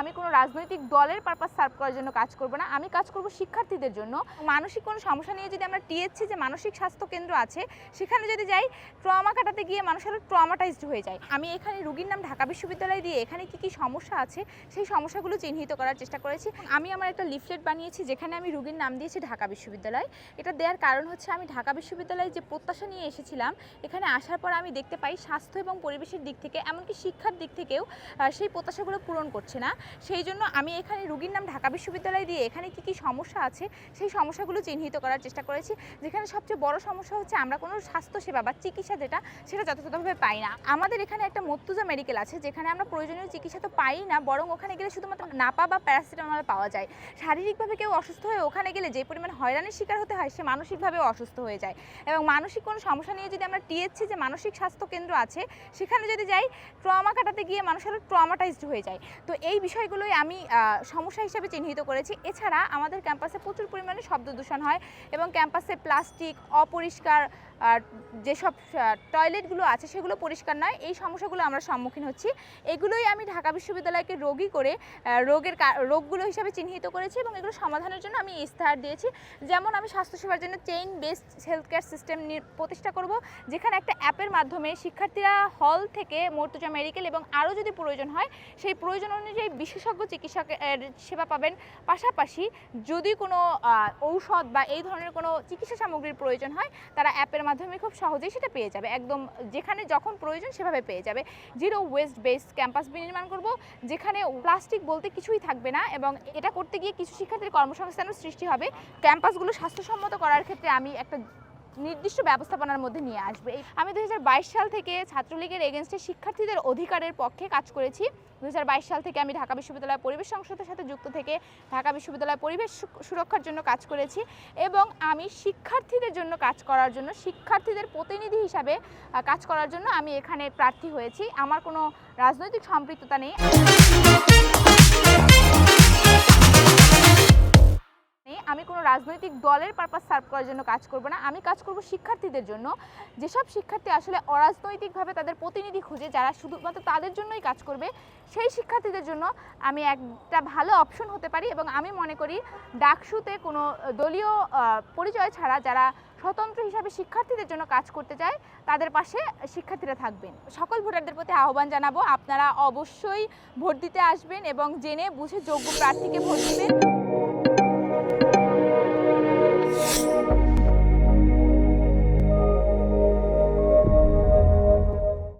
আমি কোনো রাজনৈতিক দলের পারপাস সার্ভ করার জন্য কাজ করব না। আমি কাজ করব শিক্ষার্থীদের জন্য। মানসিক কোনো সমস্যা নিয়ে যদি আমরা টিএসসি যে মানসিক স্বাস্থ্য কেন্দ্র আছে, সেখানে যদি যাই ট্রমা কাটাতে গিয়ে মানুষ আরও ট্রমাটাইজড হয়ে যায়। আমি এখানে রুগীর নাম ঢাকা বিশ্ববিদ্যালয় দিয়ে এখানে কি কি সমস্যা আছে, সেই সমস্যাগুলো চিহ্নিত করার চেষ্টা করেছি। আমি আমার একটা লিফলেট বানিয়েছি, যেখানে আমি রুগীর নাম দিয়েছি ঢাকা বিশ্ববিদ্যালয়। এটা দেওয়ার কারণ হচ্ছে আমি ঢাকা বিশ্ববিদ্যালয়ে যে প্রত্যাশা নিয়ে এসেছিলাম, এখানে আসার পর আমি দেখতে পাই স্বাস্থ্য এবং পরিবেশের দিক থেকে, এমনকি শিক্ষার দিক থেকেও সেই প্রত্যাশাগুলো পূরণ করছে না। সেই জন্য আমি এখানে রুগীর নাম ঢাকা বিশ্ববিদ্যালয় দিয়ে এখানে কি কি সমস্যা আছে, সেই সমস্যাগুলো চিহ্নিত করার চেষ্টা করেছি। যেখানে সবচেয়ে বড় সমস্যা হচ্ছে আমরা কোনো স্বাস্থ্যসেবা বা চিকিৎসা যেটা, সেটা যথাযথভাবে পাই না। আমাদের এখানে একটা মর্তুজা মেডিকেল আছে, যেখানে আমরা প্রয়োজনীয় চিকিৎসা তো পাই না, বরং ওখানে গেলে শুধুমাত্র নাপা বা প্যারাসিটামল পাওয়া যায়। শারীরিকভাবে কেউ অসুস্থ হয়ে ওখানে গেলে যে পরিমাণ হয়রানির শিকার হতে হয়, সে মানসিকভাবেও অসুস্থ হয়ে যায়। এবং মানসিক কোনো সমস্যা নিয়ে যদি আমরা টিএসসি যে মানসিক স্বাস্থ্য কেন্দ্র আছে, সেখানে যদি যাই, ট্রমা কাটাতে গিয়ে মানুষ আরও ট্রমাটাইজড হয়ে যায়। তো এই বিষয়গুলোই আমি সমস্যা হিসেবে চিহ্নিত করেছি। এছাড়া আমাদের ক্যাম্পাসে প্রচুর পরিমাণে শব্দ দূষণ হয় এবং ক্যাম্পাসে প্লাস্টিক, অপরিষ্কার যেসব টয়লেটগুলো আছে সেগুলো পরিষ্কার নয়, এই সমস্যাগুলো আমরা সম্মুখীন হচ্ছি। এগুলোই আমি ঢাকা বিশ্ববিদ্যালয়কে রোগী করে রোগের রোগগুলো হিসাবে চিহ্নিত করেছি এবং এগুলো সমাধানের জন্য আমি ইস্তাহার দিয়েছি। যেমন আমি স্বাস্থ্যসেবার জন্য chain based health care system প্রতিষ্ঠা করব, যেখানে একটা অ্যাপের মাধ্যমে শিক্ষার্থীরা হল থেকে মর্তুজা মেডিকেল এবং আরও যদি প্রয়োজন হয়, সেই প্রয়োজন অনুযায়ী বিশেষজ্ঞ চিকিৎসকের সেবা পাবেন। পাশাপাশি যদি কোনো ঔষধ বা এই ধরনের কোনো চিকিৎসা সামগ্রীর প্রয়োজন হয়, তারা অ্যাপের মাধ্যমে খুব সহজেই সেটা পেয়ে যাবে। একদম যেখানে যখন প্রয়োজন সেভাবে পেয়ে যাবে। জিরো ওয়েস্ট বেসড ক্যাম্পাস বিনির্মাণ করব, যেখানে প্লাস্টিক বলতে কিছুই থাকবে না এবং এটা করতে গিয়ে কিছু শিক্ষার্থীর কর্মসংস্থানও সৃষ্টি হবে। ক্যাম্পাসগুলো স্বাস্থ্যসম্মত করার ক্ষেত্রে আমি একটা নির্দিষ্ট ব্যবস্থাপনার মধ্যে নিয়ে আসবে। আমি দু হাজার বাইশ সাল থেকে ছাত্রলীগের এগেনস্টে শিক্ষার্থীদের অধিকারের পক্ষে কাজ করেছি। দু হাজার বাইশ সাল থেকে আমি ঢাকা বিশ্ববিদ্যালয় পরিবেশ সংসদের সাথে যুক্ত থেকে ঢাকা বিশ্ববিদ্যালয় পরিবেশ সুরক্ষার জন্য কাজ করেছি এবং আমি শিক্ষার্থীদের জন্য কাজ করার জন্য, শিক্ষার্থীদের প্রতিনিধি হিসাবে কাজ করার জন্য আমি এখানে প্রার্থী হয়েছি। আমার কোনো রাজনৈতিক সম্পৃক্ততা নেই। আমি কোনো রাজনৈতিক দলের পারপাস সার্ভ করার জন্য কাজ করব না। আমি কাজ করব শিক্ষার্থীদের জন্য। যেসব শিক্ষার্থী আসলে অরাজনৈতিকভাবে তাদের প্রতিনিধি খুঁজে, যারা শুধুমাত্র তাদের জন্যই কাজ করবে, সেই শিক্ষার্থীদের জন্য আমি একটা ভালো অপশন হতে পারি এবং আমি মনে করি ডাকসুতে কোনো দলীয় পরিচয় ছাড়া যারা স্বতন্ত্র হিসাবে শিক্ষার্থীদের জন্য কাজ করতে চায়, তাদের পাশে শিক্ষার্থীরা থাকবেন। সকল ভোটারদের প্রতি আহ্বান জানাব, আপনারা অবশ্যই ভোট দিতে আসবেন এবং জেনে বুঝে যোগ্য প্রার্থীকে ভোট দিবেন।